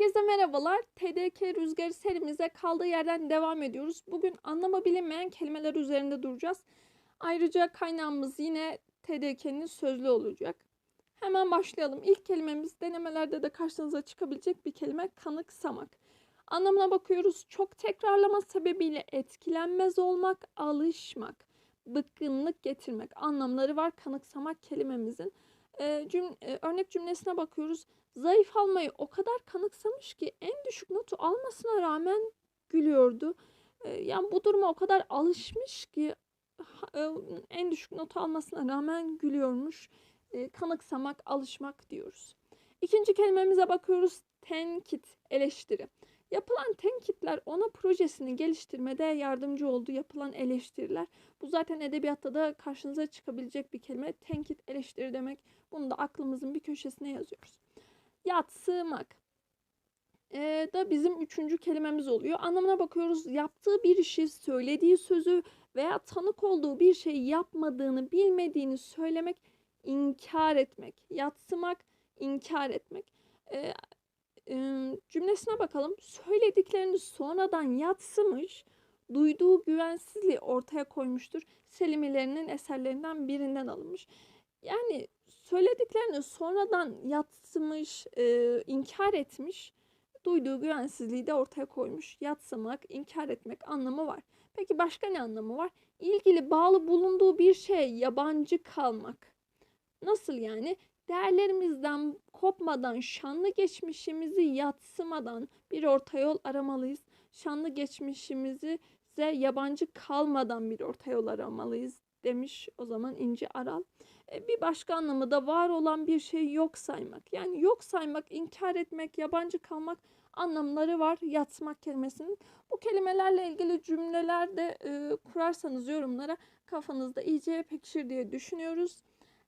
merhabalar. TDK Rüzgarı serimize kaldığı yerden devam ediyoruz. Bugün anlamı bilinmeyen kelimeler üzerinde duracağız. Ayrıca kaynağımız yine TDK'nin sözlü olacak. Hemen başlayalım. İlk kelimemiz denemelerde de karşınıza çıkabilecek bir kelime kanıksamak. Anlamına bakıyoruz. Çok tekrarlama sebebiyle etkilenmez olmak, alışmak, bıkkınlık getirmek anlamları var kanıksamak kelimemizin. E, örnek cümlesine bakıyoruz. Zayıf almayı o kadar kanıksamış ki en düşük notu almasına rağmen gülüyordu. Yani bu duruma o kadar alışmış ki en düşük notu almasına rağmen gülüyormuş. Kanıksamak, alışmak diyoruz. İkinci kelimemize bakıyoruz. Tenkit, eleştiri. Yapılan tenkitler ona projesini geliştirmede yardımcı oldu. Yapılan eleştiriler. Bu zaten edebiyatta da karşınıza çıkabilecek bir kelime. Tenkit, eleştiri demek. Bunu da aklımızın bir köşesine yazıyoruz. Yatsımak ee, da bizim üçüncü kelimemiz oluyor. Anlamına bakıyoruz. Yaptığı bir işi, söylediği sözü veya tanık olduğu bir şeyi yapmadığını, bilmediğini söylemek, inkar etmek. Yatsımak, inkar etmek. E, cümlesine bakalım. Söylediklerini sonradan yatsımış, duyduğu güvensizliği ortaya koymuştur. Selimilerinin eserlerinden birinden alınmış. Yani söylediklerini sonradan yatsımış, e, inkar etmiş, duyduğu güvensizliği de ortaya koymuş. Yatsımak, inkar etmek anlamı var. Peki başka ne anlamı var? İlgili bağlı bulunduğu bir şeye yabancı kalmak. Nasıl yani? Değerlerimizden kopmadan, şanlı geçmişimizi yatsımadan bir orta yol aramalıyız. Şanlı geçmişimizi size yabancı kalmadan bir orta yol aramalıyız demiş o zaman İnci Aral. E, bir başka anlamı da var olan bir şey yok saymak. Yani yok saymak, inkar etmek, yabancı kalmak anlamları var yatsımak kelimesinin. Bu kelimelerle ilgili cümleler de e, kurarsanız yorumlara kafanızda iyice pekişir diye düşünüyoruz.